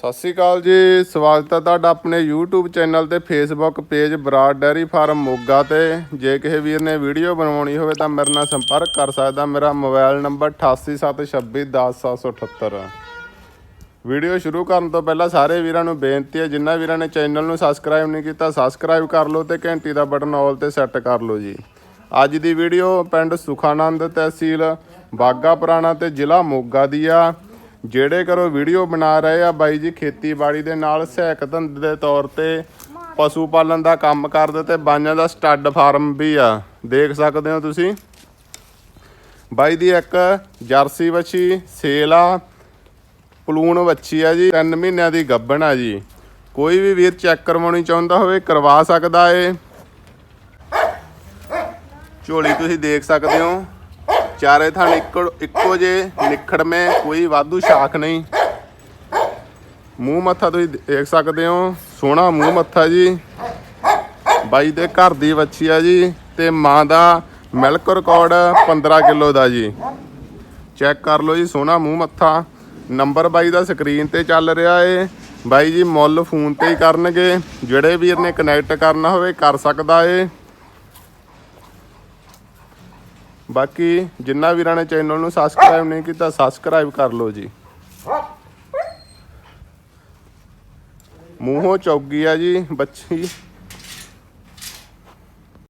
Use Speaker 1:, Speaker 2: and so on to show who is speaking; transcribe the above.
Speaker 1: ਸਤਿ ਸ਼੍ਰੀ ਅਕਾਲ ਜੀ, ਸਵਾਗਤ ਹੈ ਤੁਹਾਡਾ ਆਪਣੇ YouTube ਚੈਨਲ ਤੇ Facebook page Brar dairy farm Moga ਤੇ। ਜੇ ਕਿਸੇ ਵੀਰ ਨੇ ਵੀਡੀਓ ਬਣਾਉਣੀ ਹੋਵੇ ਤਾਂ ਮੇਰੇ ਨਾਲ ਸੰਪਰਕ ਕਰ ਸਕਦਾ। ਮੇਰਾ ਮੋਬਾਈਲ ਨੰਬਰ 8876210778 ਵੀਡੀਓ ਸ਼ੁਰੂ ਕਰਨ ਤੋਂ ਪਹਿਲਾਂ ਸਾਰੇ ਵੀਰਾਂ ਨੂੰ ਬੇਨਤੀ ਹੈ ਜਿਨ੍ਹਾਂ ਵੀਰਾਂ ਨੇ ਚੈਨਲ ਨੂੰ ਸਬਸਕ੍ਰਾਈਬ ਨਹੀਂ ਕੀਤਾ ਸਬਸਕ੍ਰਾਈਬ ਕਰ ਲਓ ਤੇ ਘੰਟੀ ਦਾ ਬਟਨ ਆਲ ਤੇ ਸੈੱਟ ਕਰ ਲਓ ਜੀ। ਅੱਜ ਦੀ ਵੀਡੀਓ ਪਿੰਡ ਸੁਖਾਨੰਦ ਤਹਿਸੀਲ ਬਾਗਾ ਪੁਰਾਣਾ ਤੇ ਜ਼ਿਲ੍ਹਾ ਮੋਗਾ ਦੀ ਆ। ਜਿਹੜੇ ਕਰੋ ਵੀਡੀਓ ਬਣਾ ਰਹੇ ਆ ਬਾਈ ਜੀ ਖੇਤੀਬਾੜੀ ਦੇ ਨਾਲ ਸਹਾਇਕ ਧੰਦੇ ਦੇ ਤੌਰ ਤੇ ਪਸ਼ੂ ਪਾਲਣ ਦਾ ਕੰਮ ਕਰਦੇ ਤੇ ਬਾਈਆਂ ਦਾ ਸਟੱਡ ਫਾਰਮ ਵੀ ਆ। ਦੇਖ ਸਕਦੇ ਹੋ ਤੁਸੀਂ। ਬਾਈ ਦੀ ਇੱਕ ਜਰਸੀ ਵੱਛੀ, ਸੇਲ ਆ, ਪਲੂਣ ਵੱਛੀ ਆ ਜੀ 3 ਮਹੀਨਿਆਂ ਦੀ ਗੱਭਣ ਆ ਜੀ। ਕੋਈ ਵੀ ਵੀਰ ਚੈੱਕ ਕਰਵਾਉਣੀ ਚਾਹੁੰਦਾ ਹੋਵੇ, ਕਰਵਾ ਸਕਦਾ ਏ। ਝੋਲੀ ਤੁਸੀਂ ਦੇਖ ਸਕਦੇ ਹੋ। ਚਾਰੇ ਥਣ ਇੱਕੋ ਇੱਕੋ ਜੇ ਨਿਖੜਵੇਂ, ਕੋਈ ਵਾਧੂ ਸ਼ਾਖ ਨਹੀਂ। ਮੂੰਹ ਮੱਥਾ ਤੁਸੀਂ ਦੇਖ ਸਕਦੇ ਹੋ। ਸੋਹਣਾ ਮੂੰਹ ਮੱਥਾ ਜੀ। ਬਾਈ ਦੇ ਘਰ ਦੀ ਵੱਛੀ ਆ ਜੀ ਤੇ ਮਾਂ ਦਾ ਮਿਲਕ ਰਿਕਾਰਡ 15 ਕਿਲੋ ਦਾ ਜੀ। ਚੈੱਕ ਕਰ ਲਓ ਜੀ, ਸੋਹਣਾ ਮੂੰਹ ਮੱਥਾ। ਨੰਬਰ ਬਾਈ ਦਾ ਸਕਰੀਨ ਤੇ ਚੱਲ ਰਿਹਾ ਏ। ਬਾਈ ਜੀ ਮੁੱਲ ਫੋਨ ਤੇ ਹੀ ਕਰਨਗੇ। ਜਿਹੜੇ ਵੀਰ ਨੇ ਕਨੈਕਟ ਕਰਨਾ ਹੋਵੇ, ਕਰ ਸਕਦਾ ਏ। ਬਾਕੀ ਜਿੰਨਾ ਵੀਰਾਂ ਨੇ ਚੈਨਲ ਨੂੰ ਸਬਸਕ੍ਰਾਈਬ ਨਹੀਂ ਕੀਤਾ ਸਬਸਕ੍ਰਾਈਬ ਕਰ ਲਓ ਜੀ। ਮੂੰਹੋਂ ਚੌਗੀ ਆ ਜੀ, ਬੱਚੀ।